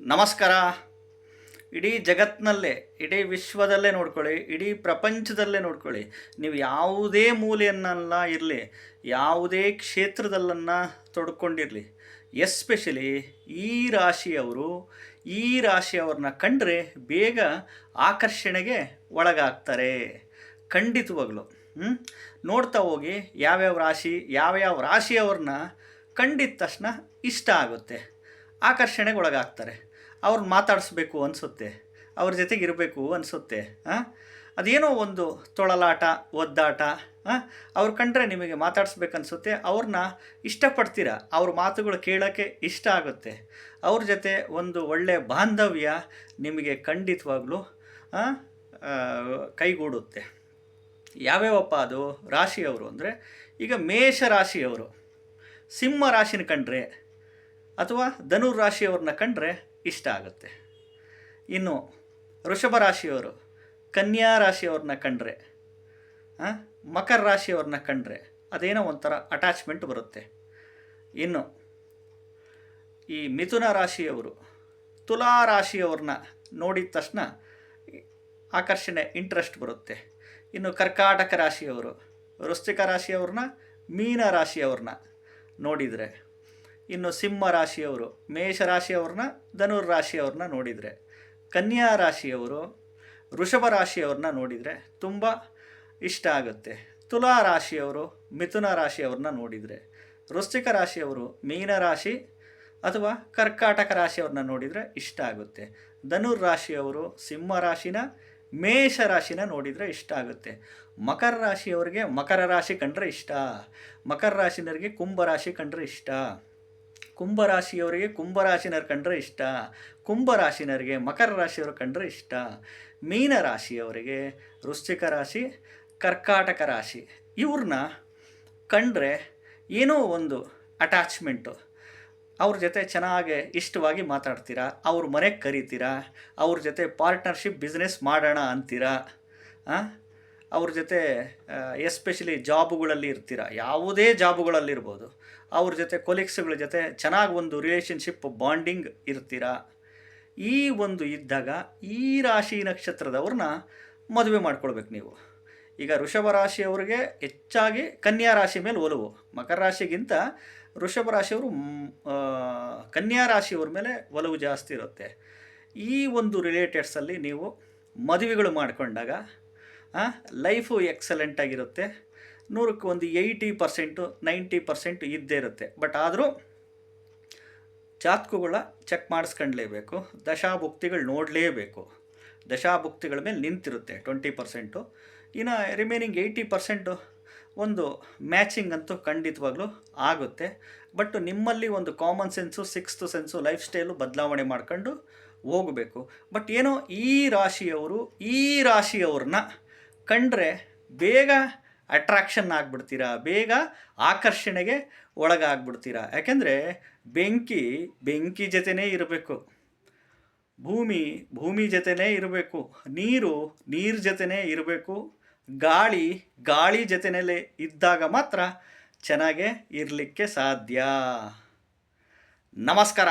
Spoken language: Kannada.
ನಮಸ್ಕಾರ. ಇಡೀ ಜಗತ್ತಿನಲ್ಲೇ ಇಡೀ ವಿಶ್ವದಲ್ಲೇ ನೋಡ್ಕೊಳ್ಳಿ, ಇಡೀ ಪ್ರಪಂಚದಲ್ಲೇ ನೋಡ್ಕೊಳ್ಳಿ, ನೀವು ಯಾವುದೇ ಮೂಲೆಯನ್ನೆಲ್ಲ ಇರಲಿ, ಯಾವುದೇ ಕ್ಷೇತ್ರದಲ್ಲನ್ನು ತೊಡ್ಕೊಂಡಿರಲಿ. ಎಸ್ಪೆಷಲಿ ಈ ರಾಶಿಯವರು, ಈ ರಾಶಿಯವ್ರನ್ನ ಕಂಡ್ರೆ ಬೇಗ ಆಕರ್ಷಣೆಗೆ ಒಳಗಾಗ್ತಾರೆ. ಖಂಡಿತವಾಗ್ಲು ಹ್ಞೂ ನೋಡ್ತಾ ಹೋಗಿ ಯಾವ್ಯಾವ ರಾಶಿ, ಯಾವ್ಯಾವ ರಾಶಿಯವ್ರನ್ನ ಕಂಡಿದ ತಕ್ಷಣ ಇಷ್ಟ ಆಗುತ್ತೆ. ಆಕರ್ಷಣೆಗೆ ಒಳಗಾಗ್ತಾರೆ ಅವ್ರನ್ನ ಮಾತಾಡಿಸ್ಬೇಕು ಅನಿಸುತ್ತೆ. ಅವ್ರ ಜೊತೆಗಿರಬೇಕು ಇರಬೇಕು ಹಾಂ ಅದೇನೋ ಒಂದು ತೊಳಲಾಟ, ಒದ್ದಾಟ ಅವ್ರು ಕಂಡ್ರೆ ನಿಮಗೆ ಮಾತಾಡಿಸ್ಬೇಕನ್ಸುತ್ತೆ ಅವ್ರನ್ನ ಇಷ್ಟಪಡ್ತೀರ. ಅವ್ರ ಮಾತುಗಳು ಕೇಳೋಕ್ಕೆ ಇಷ್ಟ ಆಗುತ್ತೆ. ಅವ್ರ ಜೊತೆ ಒಂದು ಒಳ್ಳೆಯ ಬಾಂಧವ್ಯ ನಿಮಗೆ ಖಂಡಿತವಾಗ್ಲೂ ಕೈಗೂಡುತ್ತೆ. ಯಾವ್ಯಾವಪ್ಪ ಅದು? ರಾಶಿಯವರು ಅಂದರೆ ಈಗ ಮೇಷ ರಾಶಿಯವರು ಸಿಂಹ ರಾಶಿನ ಕಂಡ್ರೆ ಅಥವಾ ಧನುರ್ ರಾಶಿಯವ್ರನ್ನ ಕಂಡ್ರೆ ಇಷ್ಟ ಆಗುತ್ತೆ. ಇನ್ನು ವೃಷಭ ರಾಶಿಯವರು, ಕನ್ಯಾ ರಾಶಿಯವ್ರನ್ನ ಕಂಡ್ರೆ ಮಕರ ರಾಶಿಯವ್ರನ್ನ ಕಂಡ್ರೆ ಅದೇನೋ ಒಂಥರ ಅಟ್ಯಾಚ್ಮೆಂಟ್ ಬರುತ್ತೆ. ಇನ್ನು ಈ ಮಿಥುನ ರಾಶಿಯವರು, ತುಲಾ ರಾಶಿಯವ್ರನ್ನ ನೋಡಿದ ತಕ್ಷಣ ಆಕರ್ಷಣೆ ಇಂಟ್ರೆಸ್ಟ್ ಬರುತ್ತೆ. ಇನ್ನು ಕರ್ಕಾಟಕ ರಾಶಿಯವರು, ವೃಶ್ಚಿಕ ರಾಶಿಯವ್ರನ್ನ, ಮೀನ ರಾಶಿಯವ್ರನ್ನ ನೋಡಿದರೆ ಇನ್ನು ಸಿಂಹ ರಾಶಿಯವರು, ಮೇಷ ರಾಶಿಯವ್ರನ್ನ, ಧನುರ್ ರಾಶಿಯವ್ರನ್ನ ನೋಡಿದರೆ. ಕನ್ಯಾ ರಾಶಿಯವರು, ವೃಷಭ ರಾಶಿಯವ್ರನ್ನ ನೋಡಿದರೆ ತುಂಬ ಇಷ್ಟ ಆಗುತ್ತೆ. ತುಲಾ ರಾಶಿಯವರು, ಮಿಥುನ ರಾಶಿಯವ್ರನ್ನ ನೋಡಿದರೆ. ವೃಶ್ಚಿಕ ರಾಶಿಯವರು, ಮೀನ ರಾಶಿ ಅಥವಾ ಕರ್ಕಾಟಕ ರಾಶಿಯವ್ರನ್ನ ನೋಡಿದರೆ ಇಷ್ಟ ಆಗುತ್ತೆ. ಧನುರ್ ರಾಶಿಯವರು, ಸಿಂಹ ರಾಶಿನ, ಮೇಷ ರಾಶಿನ ನೋಡಿದರೆ ಇಷ್ಟ ಆಗುತ್ತೆ. ಮಕರ ರಾಶಿಯವರಿಗೆ ಮಕರ ರಾಶಿ ಕಂಡ್ರೆ ಇಷ್ಟ. ಮಕರ ರಾಶಿನವರಿಗೆ ಕುಂಭ ರಾಶಿ ಕಂಡ್ರೆ ಇಷ್ಟ. ಕುಂಭ ರಾಶಿಯವರಿಗೆ ಕುಂಭ ರಾಶಿನವ್ರು ಕಂಡ್ರೆ ಇಷ್ಟ ಕುಂಭ ರಾಶಿನವರಿಗೆ ಮಕರ ರಾಶಿಯವರು ಕಂಡ್ರೆ ಇಷ್ಟ ಮೀನ ರಾಶಿಯವರಿಗೆ ವೃಶ್ಚಿಕ ರಾಶಿ, ಕರ್ಕಾಟಕ ರಾಶಿ, ಇವ್ರನ್ನ ಕಂಡ್ರೆ ಏನೋ ಒಂದು ಅಟ್ಯಾಚ್ಮೆಂಟು ಅವ್ರ ಜೊತೆ ಚೆನ್ನಾಗಿ ಇಷ್ಟವಾಗಿ ಮಾತಾಡ್ತೀರಾ, ಅವ್ರ ಮನೆಗೆ ಕರಿತೀರಾ, ಅವ್ರ ಜೊತೆ ಪಾರ್ಟ್ನರ್ಶಿಪ್ ಬಿಸ್ನೆಸ್ ಮಾಡೋಣ ಅಂತೀರಾ? ಅವ್ರ ಜೊತೆ ಎಸ್ಪೆಷಲಿ ಜಾಬುಗಳಲ್ಲಿ ಇರ್ತೀರ, ಯಾವುದೇ ಜಾಬುಗಳಲ್ಲಿರ್ಬೋದು ಅವ್ರ ಜೊತೆ ಕೊಲೀಗ್ಸ್ಗಳ ಜೊತೆ ಚೆನ್ನಾಗಿ ಒಂದು ರಿಲೇಷನ್ಶಿಪ್ ಬಾಂಡಿಂಗ್ ಇರ್ತೀರ? ಈ ಒಂದು ಇದ್ದಾಗ ಈ ರಾಶಿ ನಕ್ಷತ್ರದವ್ರನ್ನ ಮದುವೆ ಮಾಡ್ಕೊಳ್ಬೇಕು ನೀವು. ಈಗ ವೃಷಭ ರಾಶಿಯವರಿಗೆ ಹೆಚ್ಚಾಗಿ ಕನ್ಯಾ ರಾಶಿ ಮೇಲೆ ಒಲವು. ಮಕರ ರಾಶಿಗಿಂತ ವೃಷಭ ರಾಶಿಯವರು ಕನ್ಯಾ ರಾಶಿಯವ್ರ ಮೇಲೆ ಒಲವು ಜಾಸ್ತಿ ಇರುತ್ತೆ. ಈ ಒಂದು ರಿಲೇಟೆಡ್ಸಲ್ಲಿ ನೀವು ಮದುವೆಗಳು ಮಾಡಿಕೊಂಡಾಗ ಲೈಫು ಎಕ್ಸಲೆಂಟ್ ಆಗಿರುತ್ತೆ. ನೂರಕ್ಕೆ ಒಂದು ಏಯ್ಟಿ ಪರ್ಸೆಂಟು ನೈಂಟಿ ಪರ್ಸೆಂಟು ಇದ್ದೇ ಇರುತ್ತೆ. ಬಟ್ ಆದರೂ ಜಾತಕಗಳ ಚೆಕ್ ಮಾಡಿಸ್ಕೊಂಡ್ಲೇಬೇಕು. ದಶಾಭುಕ್ತಿಗಳು ನೋಡಲೇಬೇಕು. ದಶಾಭುಕ್ತಿಗಳ ಮೇಲೆ ನಿಂತಿರುತ್ತೆ ಟ್ವೆಂಟಿ ಪರ್ಸೆಂಟು. ಇನ್ನು ರಿಮೈನಿಂಗ್ ಏಯ್ಟಿ ಪರ್ಸೆಂಟು ಒಂದು ಮ್ಯಾಚಿಂಗ್ ಅಂತೂ ಖಂಡಿತವಾಗ್ಲೂ ಆಗುತ್ತೆ. ಬಟ್ ನಿಮ್ಮಲ್ಲಿ ಒಂದು common sense, sixth sense, life style ಬದಲಾವಣೆ ಮಾಡ್ಕೊಂಡು ಹೋಗಬೇಕು. ಬಟ್ ಏನೋ ಈ ರಾಶಿಯವರು, ಈ ರಾಶಿಯವ್ರನ್ನ ಕಂಡ್ರೆ ಬೇಗ ಅಟ್ರಾಕ್ಷನ್ ಆಗಿಬಿಡ್ತೀರಾ, ಬೇಗ ಆಕರ್ಷಣೆಗೆ ಒಳಗಾಗ್ಬಿಡ್ತೀರಾ. ಯಾಕೆಂದರೆ ಬೆಂಕಿ ಬೆಂಕಿ ಜೊತೆನೇ ಇರಬೇಕು. ಭೂಮಿ ಭೂಮಿ ಜೊತೆನೇ ಇರಬೇಕು. ನೀರು ನೀರು ಜೊತೆನೇ ಇರಬೇಕು. ಗಾಳಿ ಗಾಳಿ ಜೊತೆನಲ್ಲೇ ಇದ್ದಾಗ ಮಾತ್ರ ಚೆನ್ನಾಗೇ ಇರಲಿಕ್ಕೆ ಸಾಧ್ಯ. ನಮಸ್ಕಾರ.